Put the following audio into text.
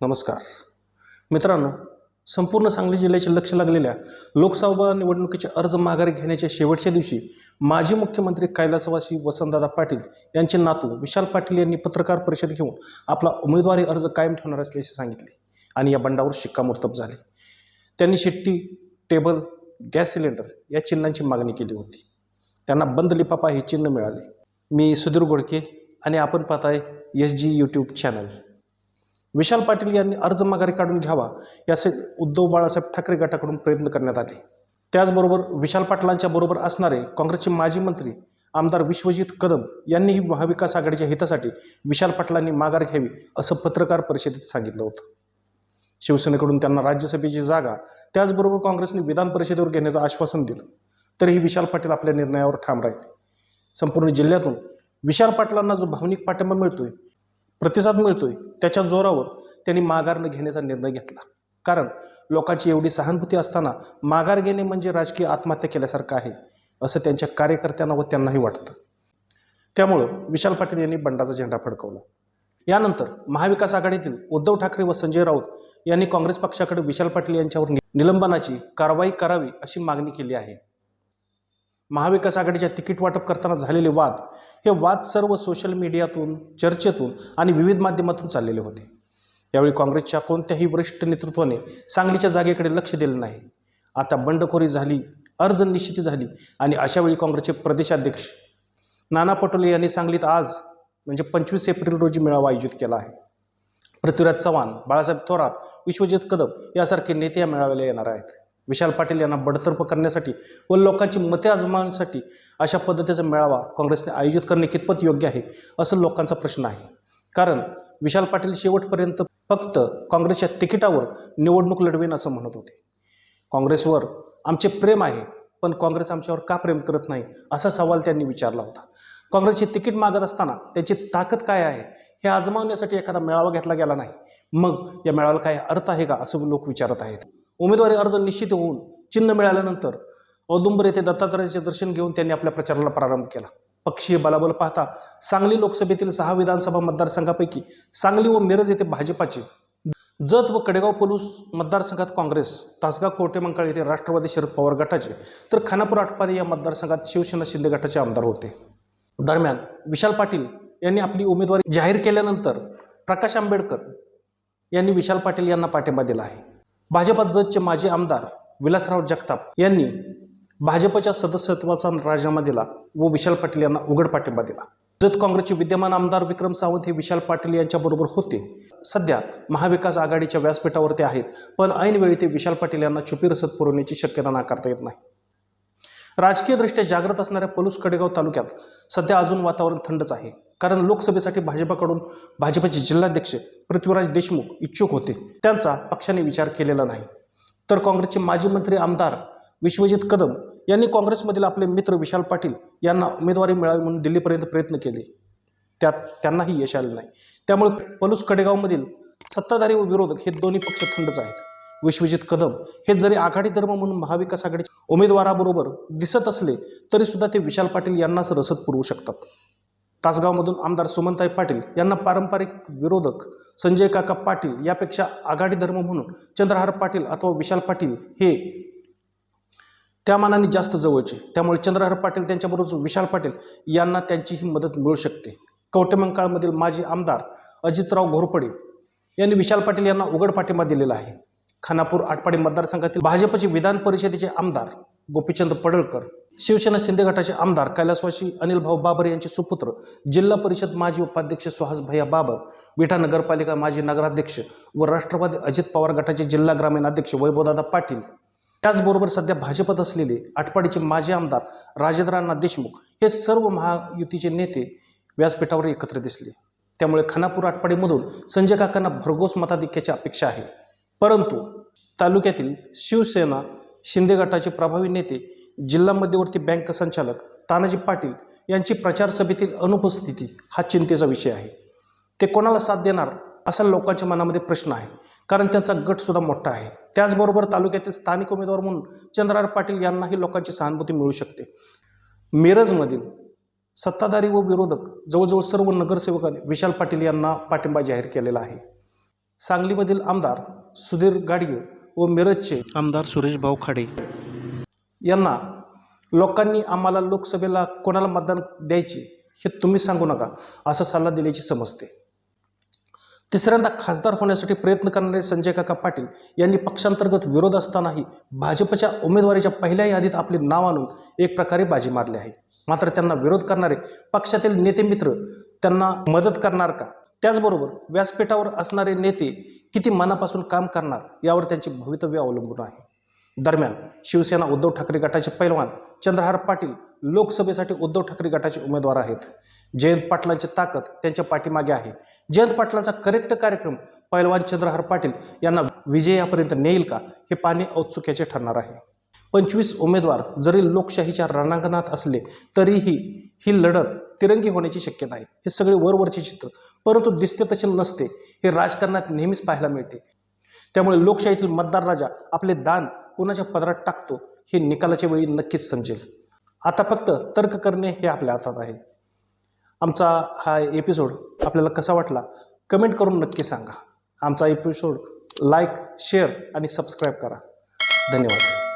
नमस्कार. मित्रांनो संपूर्ण सांगली जिल्ह्याचे लक्ष लागलेल्या लोकसभा निवडणुकीचे अर्ज माघारी घेण्याच्या शेवटच्या दिवशी माजी मुख्यमंत्री कैलासवासी वसंतदादा पाटील यांचे नातू विशाल पाटील यांनी पत्रकार परिषद घेऊन आपला उमेदवारी अर्ज कायम ठेवणार असल्याचे सांगितले आणि या बंडावर शिक्कामोर्तब झाले. त्यांनी शिट्टी टेबल गॅस सिलेंडर या चिन्हांची मागणी केली होती. त्यांना बंद लिफाफा हे चिन्ह मिळाले. मी सुधीर गोडके आणि आपण पाहताय S G YouTube channel. Vishal Patil यांनी अर्ज माघारी काढून घ्यावा यासाठी उद्धव बाळासाहेब ठाकरे गटाकडून प्रयत्न करण्यात आले. त्याचबरोबर विशाल पाटलांच्या बरोबर असणारे काँग्रेसचे माजी मंत्री आमदार विश्वजित कदम यांनीही महाविकास आघाडीच्या हितासाठी विशाल पाटलांनी माघार घ्यावी असं पत्रकार परिषदेत सांगितलं होतं. शिवसेनेकडून त्यांना राज्यसभेची जागा त्याचबरोबर काँग्रेसने विधान परिषदेवर घेण्याचं आश्वासन दिलं. तरीही विशाल पाटील आपल्या निर्णयावर ठाम राहिले. संपूर्ण जिल्ह्यातून विशाल पाटलांना जो भावनिक पाठिंबा मिळतोय प्रतिसाद मिळतोय त्याच्या जोरावर त्यांनी माघार न घेण्याचा निर्णय घेतला. कारण लोकांची एवढी सहानुभूती असताना माघार घेणे म्हणजे राजकीय आत्महत्या केल्यासारखं आहे असं त्यांच्या कार्यकर्त्यांना व त्यांनाही वाटतं. त्यामुळं विशाल पाटील यांनी बंडाचा झेंडा फडकवला. यानंतर महाविकास आघाडीतील उद्धव ठाकरे व संजय राऊत यांनी काँग्रेस पक्षाकडे विशाल पाटील यांच्यावर निलंबनाची कारवाई करावी अशी मागणी केली आहे. महाविकास आघाडीच्या तिकीट वाटप करताना झालेले वाद हे वाद सर्व सोशल मीडियातून चर्चेतून आणि विविध माध्यमातून चाललेले होते. त्यावेळी काँग्रेसच्या कोणत्याही वरिष्ठ नेतृत्वाने सांगलीच्या जागेकडे लक्ष दिलं नाही. आता बंडखोरी झाली अर्ज निश्चिती झाली आणि अशावेळी काँग्रेसचे प्रदेशाध्यक्ष नाना पटोले यांनी सांगलीत आज म्हणजे पंचवीस एप्रिल रोजी मेळावा आयोजित केला आहे. पृथ्वीराज चव्हाण बाळासाहेब थोरात विश्वजित कदम यासारखे नेते या मेळाव्याला येणार आहेत. विशाल पाटील यांना बडतर्फ करण्यासाठी व लोकांची मते आजमावण्यासाठी अशा पद्धतीचा मेळावा काँग्रेसने आयोजित करणे कितपत योग्य आहे असं लोकांचा प्रश्न आहे. कारण विशाल पाटील शेवटपर्यंत फक्त काँग्रेसच्या तिकिटावर निवडणूक लढवेन असं म्हणत होते. काँग्रेसवर आमचे प्रेम आहे पण काँग्रेस आमच्यावर का प्रेम करत नाही असा सवाल त्यांनी विचारला होता. काँग्रेसचे तिकीट मागत असताना त्याची ताकद काय आहे हे आजमावण्यासाठी एखादा मेळावा घेतला गेला नाही. मग या मेळाव्याला काय अर्थ आहे का असं लोक विचारत आहेत. उमेदवारी अर्ज निश्चित होऊन चिन्ह मिळाल्यानंतर औदुंबर येथे दत्तात्रयाचे दर्शन घेऊन त्यांनी आपल्या प्रचाराला प्रारंभ केला. पक्षीय बलाबल पाहता सांगली लोकसभेतील सहा विधानसभा मतदारसंघापैकी सांगली व मिरज येथे भाजपाचे जत व कडेगाव पोलूस मतदारसंघात काँग्रेस तासगाव कोटेमंकाळ येथे राष्ट्रवादी शरद पवार गटाचे तर खानापूर आटपाने या मतदारसंघात शिवसेना शिंदे गटाचे आमदार होते. दरम्यान विशाल पाटील यांनी आपली उमेदवारी जाहीर केल्यानंतर प्रकाश आंबेडकर यांनी विशाल पाटील यांना पाठिंबा दिला आहे. भाजपात जतचे माजी आमदार विलासराव जगताप यांनी भाजपच्या सदस्यत्वाचा राजीनामा दिला व विशाल पाटील यांना उघड पाठिंबा दिला. जत काँग्रेसचे विद्यमान आमदार विक्रम सावंत हे विशाल पाटील यांच्याबरोबर होते. सध्या महाविकास आघाडीच्या व्यासपीठावर ते आहेत पण ऐनवेळी ते विशाल पाटील यांना छुपी रसद पुरवण्याची शक्यता नाकारता येत नाही. राजकीयदृष्ट्या जागृत असणाऱ्या पलूस कडेगाव तालुक्यात सध्या अजून वातावरण थंडच आहे. कारण लोकसभेसाठी भाजपाकडून भाजपचे जिल्हाध्यक्ष पृथ्वीराज देशमुख इच्छुक होते. त्यांचा पक्षाने विचार केलेला नाही. तर काँग्रेसचे माजी मंत्री आमदार विश्वजित कदम यांनी काँग्रेसमधील आपले मित्र विशाल पाटील यांना उमेदवारी मिळावी म्हणून दिल्लीपर्यंत प्रयत्न केले. त्यात त्यांनाही यश आले नाही. त्यामुळे पलूस कडेगावमधील सत्ताधारी व विरोधक हे दोन्ही पक्ष थंडच आहेत. विश्वजित कदम हे जरी आघाडी धर्म म्हणून महाविकास आघाडीच्या उमेदवाराबरोबर दिसत असले तरी सुद्धा ते विशाल पाटील यांनाच रसद पुरवू शकतात. तासगावमधून आमदार सुमनताई पाटील यांना पारंपरिक विरोधक संजय काका पाटील यापेक्षा आघाडी धर्म म्हणून चंद्रहार पाटील अथवा विशाल पाटील हे त्या मानाने जास्त जवळचे. त्यामुळे चंद्रहार पाटील त्यांच्याबरोबर विशाल पाटील यांना त्यांचीही मदत मिळू शकते. कवटेमंकाळमधील माजी आमदार अजितराव घोरपडे यांनी विशाल पाटील यांना उघड पाठिंबा दिलेला आहे. खानापूर आटपाडी मतदारसंघातील भाजपचे विधान परिषदेचे आमदार गोपीचंद पडळकर शिवसेना शिंदे गटाचे आमदार कैलासवासी अनिल भाऊ बाबर यांचे सुपुत्र जिल्हा परिषद माजी उपाध्यक्ष सुहास भैया बाबर विठा नगरपालिका माजी नगराध्यक्ष व राष्ट्रवादी अजित पवार गटाचे जिल्हा ग्रामीण अध्यक्ष वैभवदादा पाटील. त्याचबरोबर सध्या भाजपत असलेले आटपाडीचे माजी आमदार राजेंद्रांना देशमुख हे सर्व महायुतीचे नेते व्यासपीठावर एकत्र दिसले. त्यामुळे खानापूर आटपाडीमधून संजय काकांना भरघोस मताधिक्याची अपेक्षा आहे. परंतु तालुक्यातील शिवसेना शिंदे गटाचे प्रभावी नेते जिल्हा मध्यवर्ती बँक संचालक तानाजी पाटील यांची प्रचार सभेतील अनुपस्थिती हा चिंतेचा विषय आहे. ते कोणाला साथ देणार असा लोकांच्या मनामध्ये प्रश्न आहे कारण त्यांचा गटसुद्धा मोठा आहे. त्याचबरोबर तालुक्यातील स्थानिक उमेदवार म्हणून चंद्रार पाटील यांनाही लोकांची सहानुभूती मिळू शकते. मिरजमधील सत्ताधारी व विरोधक जवळजवळ सर्व नगरसेवकांनी विशाल पाटील यांना पाठिंबा जाहीर केलेला आहे. सांगलीमधील आमदार सुधीर गाडगे व मिरजचे आमदार सुरेश भाऊ खाडे. यांना लोकांनी आम्हाला लोकसभेला कोणाला मतदान द्यायचे हे तुम्ही सांगू नका असा सल्ला दिल्याची समजते. तिसऱ्यांदा खासदार होण्यासाठी प्रयत्न करणारे संजय काका पाटील यांनी पक्षांतर्गत विरोध असतानाही भाजपच्या उमेदवारीच्या पहिल्या यादीत आपले नाव आणून एक प्रकारे बाजी मारली आहे. मात्र त्यांना विरोध करणारे पक्षातील नेते मित्र त्यांना मदत करणार का? त्याचबरोबर व्यासपीठावर असणारे नेते किती मनापासून काम करणार यावर त्यांचे भवितव्य अवलंबून आहे. दरम्यान शिवसेना उद्धव ठाकरे गटाचे पैलवान चंद्रहार पाटील लोकसभेसाठी उद्धव ठाकरे गटाचे उमेदवार आहेत. जयंत पाटलांची ताकद त्यांच्या पाठीमागे आहे. जयंत पाटलांचा करेक्ट कार्यक्रम पैलवान चंद्रहार पाटील यांना विजयापर्यंत नेईल का हे पाणी औत्सुक्याचे ठरणार आहे. पंचवीस उमेदवार जरी लोकशाहीच्या रणांगणात असले तरीही ही लढत तिरंगी होण्याची शक्यता आहे. हे सगळे वरवरचे चित्र. परंतु दिसते तसे नसते. हे राजकारणात नेहमीच पाहायला मिळते. त्यामुळे लोकशाहीतील मतदार राजा आपले दान कोणाच्या पदरात टाकतो हे निकालाच्या वेळी नक्कीच समजेल. आता फक्त तर्क करणे हे आपल्या हातात आहे. आमचा हा एपिसोड आपल्याला कसा वाटला कमेंट करून नक्की सांगा. आमचा एपिसोड लाईक शेअर आणि सबस्क्राईब करा. धन्यवाद.